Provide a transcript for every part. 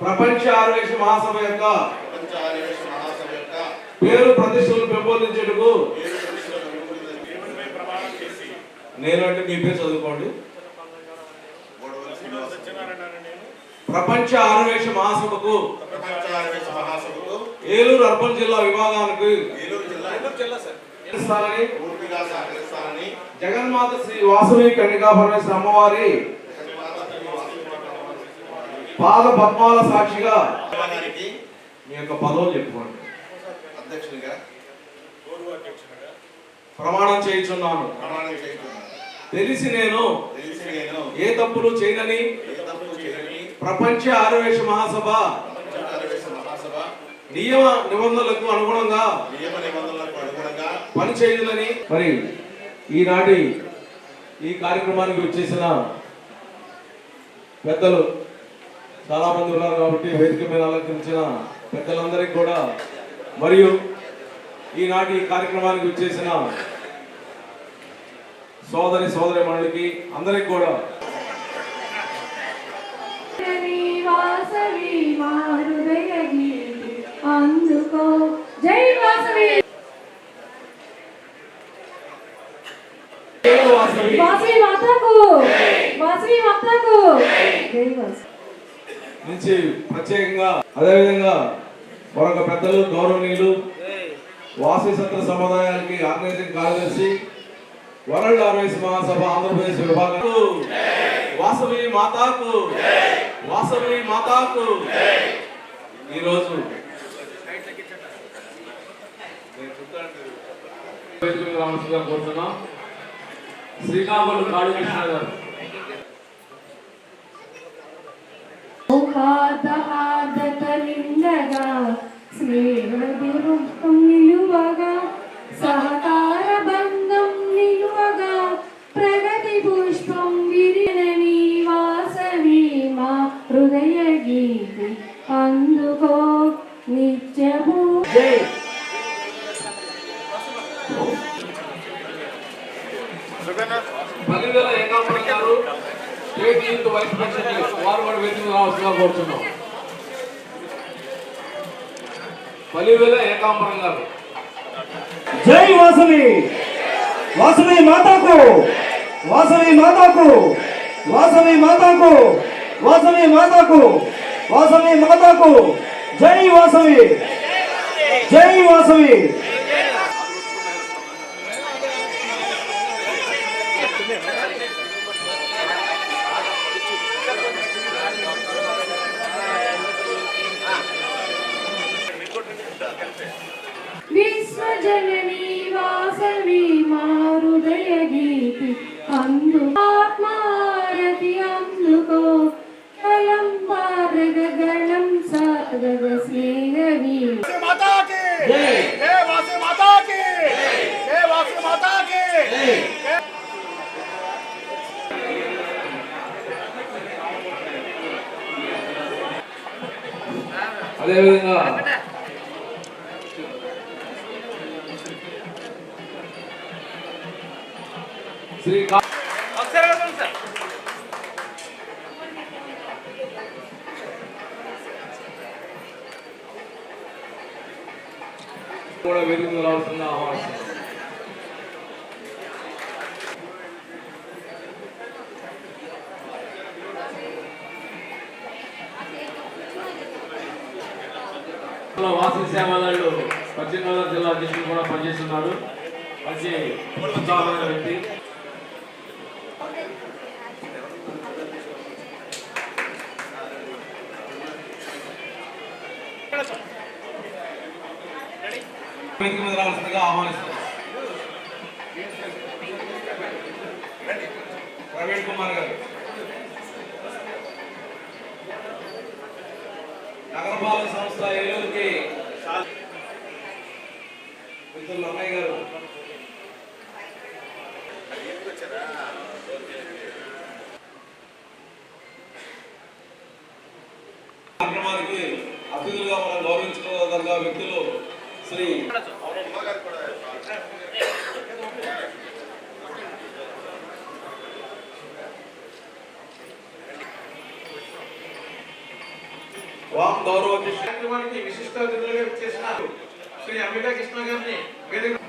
ప్రపంచ ఆరోగ్య మహాసభ యొక్క ప్రపంచ ఆదివాసీ మహాసభ యొక్క పేరు ప్రతిష్టలు పెంపొందించేందుకు పేరు ప్రతిష్టలను పెంపొందించడానికి ప్రమాణం చేసి. నేను అంటే మీ పేరు చదువుకోండి. ప్రపంచ ఆరోగ్య మహాసభకు ప్రపంచ ఆదివాసీ మహాసభకు ఏలూరు అర్బన్ జిల్లా విభాగానికి జగన్మాత శ్రీ వాసవి కన్నికా పరమేశ్వర అమ్మవారి పాద పద్మాల సాక్షిగా మీ యొక్క పదవులు చెప్పుకోండి. అధ్యక్షునిగా ప్రమాణం చేయించున్నాను. ప్రమాణం తెలిసి నేను తెలిసి నేను ఏ తప్పులు చేయనని ప్రపంచ ఆరోగ్య మహాసభ ప్రపంచ ఆదివాసీ మహాసభ నియమ నిబంధనలకు అనుగుణంగా నియమ నిబంధనలకు అనుగుణంగా పని చేయాలని మరి ఈనాటి ఈ కార్యక్రమానికి వచ్చేసిన పెద్దలు చాలా మంది ఉన్నారు కాబట్టి వేదిక మీద అలంకరించిన పెద్దలందరికీ కూడా మరియు ఈనాటి ఈ కార్యక్రమానికి వచ్చేసిన సోదరి సోదరి మండలికి అందరికి కూడా. అందుకో. జై వాసవి. మాతకు. వాసవి మాతకు. జై వాసవి. నుంచి ప్రత్యేకంగా అదేవిధంగా మరొక పెద్దలు గౌరవనీయులు వాసవి సత్ర సముదాయానికి ఆర్గనైజింగ్ కార్యదర్శి వరల్డ్ ఆర్వైస్ మహాసభ ఆంధ్రప్రదేశ్ విభాగం వాసవి మాతాకు వాసవి మాతాకు ఈరోజు రామకృష్ణ గారు కోరుతున్నాం శ్రీకాకుళం కాళీకృష్ణ గారు అందుకో నిత్యభూ పదివేల ఏకాంబరం గారు స్టేట్ యూత్ వైస్ ప్రెసిడెంట్ వారు కూడా వేదిక రావాల్సిందిగా కోరుతున్నాం. పదివేల ఏకాంబరం గారు. జై వాసవి. వాసవి మాతాకు. వాసవి మాతాకు. వాసవి మాతాకు. వాసవి మాతాకు. వాసవి మాతాకు జై వాసవి జై వాసవి విశ్వజననీ శ్రీ కూడా వెలుగు రావాల్సిన ఆహ్వానిస్తున్నాం వాసి సేవలు పశ్చిమ గోదావరి జిల్లా అధ్యక్షులు కూడా పనిచేస్తున్నారు మంచి వ్యక్తి వేదిక మీద రావాల్సిందిగా ఆహ్వానిస్తున్నాం ప్రవీణ్ కుమార్ గారు. నగరపాలక సంస్థ ఏలూరుకి మిత్రులు అన్నయ్య గారు. కార్యక్రమానికి అతిథులుగా మనం గౌరవించుకోదగ్గ వ్యక్తులు శ్రీ వామ్ గౌరవ కార్యక్రమానికి విశిష్ట అతిథులుగా చేసిన శ్రీ అమితా కృష్ణ గారిని వేదిక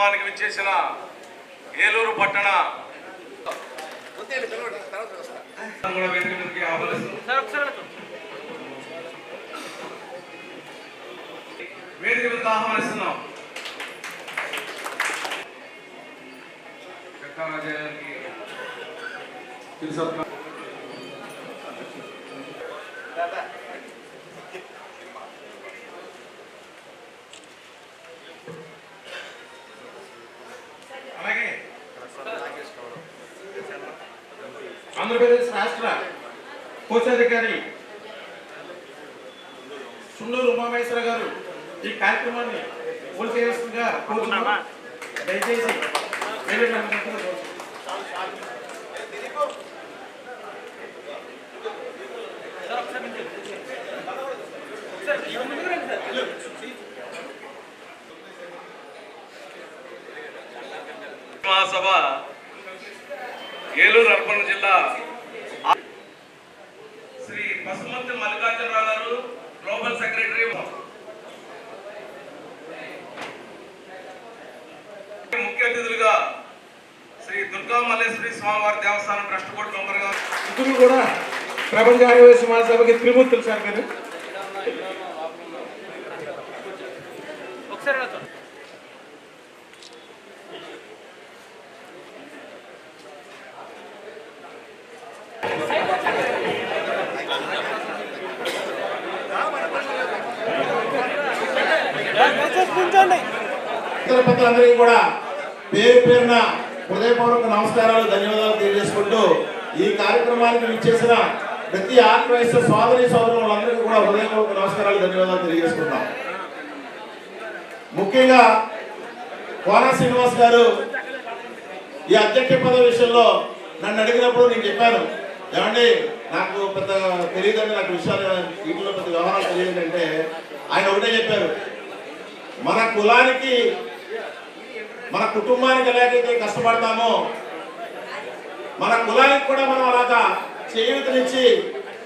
మహోత్సవానికి విచ్చేసిన ఏలూరు పట్టణ వేదిక ఆహ్వానిస్తున్నాం. మీద తెలుసత్మ అలాగే ఆంధ్రప్రదేశ్ రాష్ట్ర కోశాధికారి చుండూరు ఉమామేశ్వర గారు ఈ కార్యక్రమాన్ని పూర్తి చేయాల్సిందిగా కోరుతున్నాం దయచేసి మహాసభ ఏలూరు అర్బన్ జిల్లా పసుమర్తి మల్లికార్జునరావు గారు గ్లోబల్ సెక్రటరీ. ముఖ్య అతిథులుగా శ్రీ దుర్గా మల్లేశ్వరి స్వామివారి దేవస్థానం ట్రస్ట్ బోర్డు మెంబర్ గారు ఇద్దరు కూడా ప్రపంచ ఆదివాసీ మహాసభకి త్రిమూర్తులు సార్ గారు ఇతర పెద్దలందరికీ కూడా పేరు పేరున హృదయపూర్వక నమస్కారాలు ధన్యవాదాలు తెలియజేసుకుంటూ ఈ కార్యక్రమానికి విచ్చేసిన ప్రతి ఆత్మీయ సోదరి సోదరులందరికీ కూడా హృదయపూర్వక నమస్కారాలు ధన్యవాదాలు తెలియజేసుకుంటాం. ముఖ్యంగా కోన శ్రీనివాస్ గారు ఈ అధ్యక్ష పదవి విషయంలో నన్ను అడిగినప్పుడు నేను చెప్పాను ఏమండి నాకు పెద్ద తెలియదండి నాకు విషయాలు వీటిలో పెద్ద వ్యవహారాలు తెలియదంటే ఆయన ఒకటే చెప్పారు మన కులానికి మన కుటుంబానికి ఎలాగైతే కష్టపడతామో మన కులానికి కూడా మనం అలాగా చేయూతనిచ్చి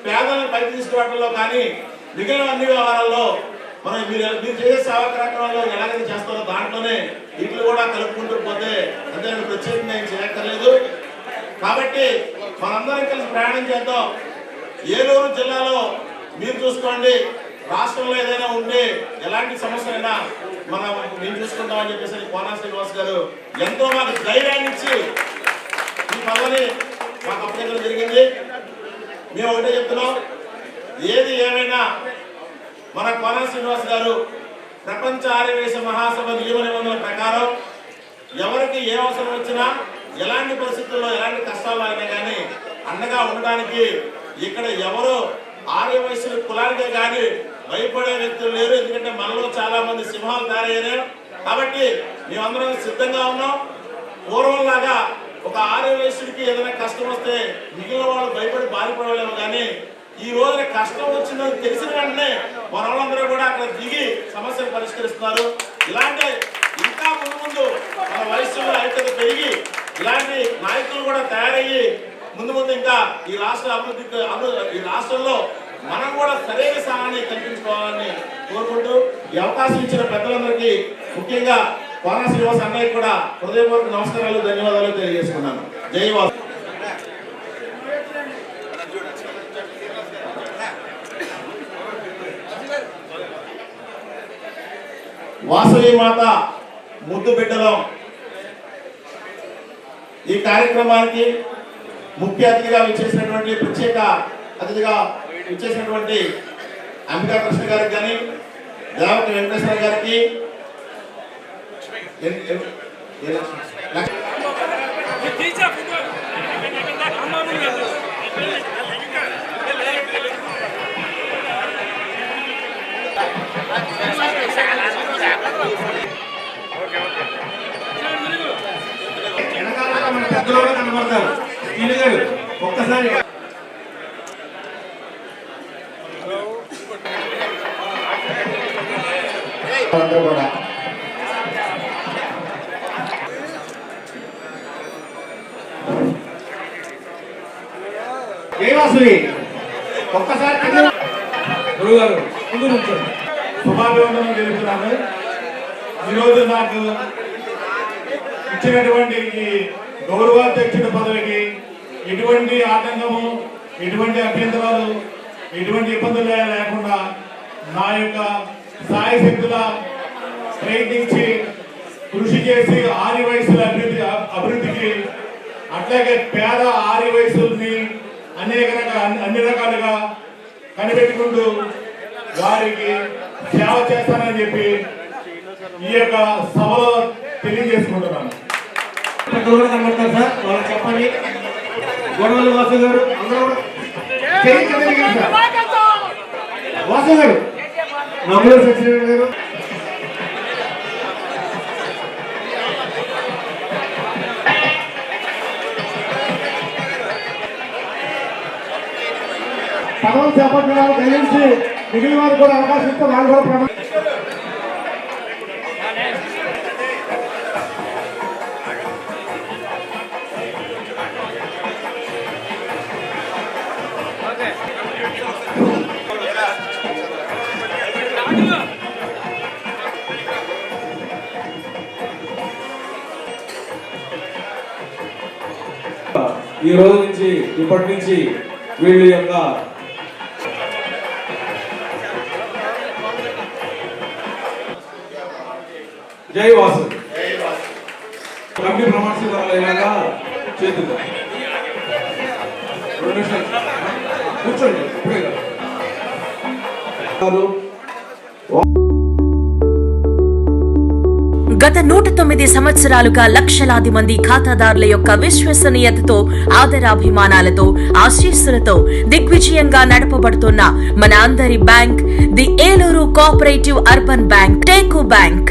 పేదలను పైకి తీసుకురావడంలో కానీ మిగిలిన అన్ని వ్యవహారాల్లో మనం మీరు మీరు చేసే సేవా కార్యక్రమాల్లో ఎలాగైతే చేస్తారో దాంట్లోనే వీటిని కూడా కలుపుకుంటూ పోతే అంతే ప్రత్యేకంగా ఏం చేయక్కర్లేదు. కాబట్టి మనందరం కలిసి ప్రయాణం చేద్దాం. ఏలూరు జిల్లాలో మీరు చూసుకోండి రాష్ట్రంలో ఏదైనా ఉంటే ఎలాంటి సమస్యలైనా మనం మేము చూసుకుంటామని చెప్పేసి కోనా శ్రీనివాస్ గారు ఎంతో మాకు ధైర్యాన్ని ఇచ్చి ఈ పదవిని మాకు అప్పగించడం జరిగింది. మేము ఒకటే చెప్తున్నాం. ఏది ఏమైనా మన కోన శ్రీనివాస్ గారు ప్రపంచ ఆర్యవేశ మహాసభ నియమ నిబంధనల ప్రకారం ఎవరికి ఏ అవసరం వచ్చినా ఎలాంటి పరిస్థితుల్లో ఎలాంటి కష్టాలు అయినా కానీ అండగా ఉండడానికి ఇక్కడ ఎవరు ఆర్యవయస్సు కులానికే కానీ భయపడే వ్యక్తులు లేరు. ఎందుకంటే మనలో చాలా మంది సింహాలు తయారయ్యారు. కాబట్టి మేమందరం సిద్ధంగా ఉన్నాం. పూర్వంలాగా ఒక ఆర్యవైశ్యుడికి ఏదైనా కష్టం వస్తే మిగిలిన వాళ్ళు భయపడి బాధపడలేము కానీ ఈ రోజున కష్టం వచ్చిందని తెలిసిన వెంటనే మనవాళ్ళందరూ కూడా అక్కడ దిగి సమస్యను పరిష్కరిస్తున్నారు. ఇలాంటి ఇంకా ముందు ముందు మన వయస్సులో ఐక్యత పెరిగి ఇలాంటి నాయకులు కూడా తయారయ్యి ముందు ముందు ఇంకా ఈ రాష్ట్ర అభివృద్ధి ఈ రాష్ట్రంలో మనం కూడా సరైన సహాయాన్ని కల్పించుకోవాలని కోరుకుంటూ ఈ అవకాశం ఇచ్చిన పెద్దలందరికీ ముఖ్యంగా కోనా శ్రీనివాస్ అన్నయ్య కూడా హృదయపూర్వక నమస్కారాలు ధన్యవాదాలు తెలియజేసుకున్నాను జై వాసవి మాత ముద్దు బిడ్డలం. ఈ కార్యక్రమానికి ముఖ్య అతిథిగా విచ్చేసినటువంటి ప్రత్యేక అతిథిగా ఇచ్చేసినటువంటి అంబికా కృష్ణ గారికి కానీ దేవత వెంకటేశ్వర గారికి వెనకాల మన కూడా కనబడతారు. ఒక్కసారి అందరూ కూడా. ఒక్కసారి గురువు గారు ముందు నుంచోండి. శుభాభివందనం తెలుపుతున్నాను. ఈరోజు నాకు ఇచ్చినటువంటి ఈ గౌరవాధ్యక్షుడి పదవికి ఎటువంటి ఆటంకము ఎటువంటి అభ్యంతరాలు ఎటువంటి ఇబ్బందులు లేకుండా నా యొక్క సాయ శక్తుల ప్రయత్నించి కృషి చేసి ఆరి వయసుల అభివృద్ధి అభివృద్ధికి అట్లాగే పేద ఆరి వయసుల్ని అనేక రకాల అన్ని రకాలుగా కనిపెట్టుకుంటూ వారికి సేవ చేస్తానని చెప్పి ఈ యొక్క సభలో తెలియజేసుకుంటున్నాను చెప్పండి గొడవలు వాసు గారు అందరూ. వాసు గారు నమ్మూరు సత్యనారాయణ గారు. పదవులు చేపట్టడానికి దయించి మిగిలిన వారు కూడా అవకాశం ఇస్తే వాళ్ళు కూడా ఈ రోజు నుంచి ఇప్పటి నుంచి వీళ్ళ యొక్క జై వాసు. కమిటీ ప్రమాణ స్వీకారాలు అయ్యాక చేతులు. రెండు నిమిషాలు. కూర్చోండి ఇప్పుడే కాదు. గత నూట తొమ్మిది సంవత్సరాలుగా లక్షలాది మంది ఖాతాదారుల యొక్క విశ్వసనీయతతో ఆదరాభిమానాలతో ఆశీస్సులతో దిగ్విజయంగా నడపబడుతున్న మన అందరి bank the Eluru cooperative urban bank teak bank.